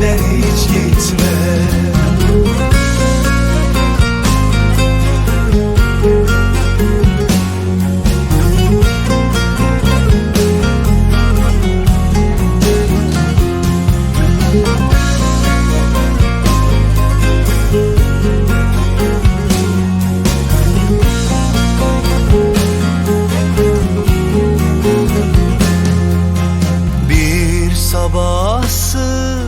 benden hiç gitme. Bir sabahsız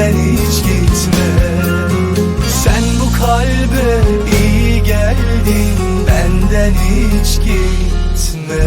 benden hiç gitme. Sen bu kalbe iyi geldin benden hiç gitme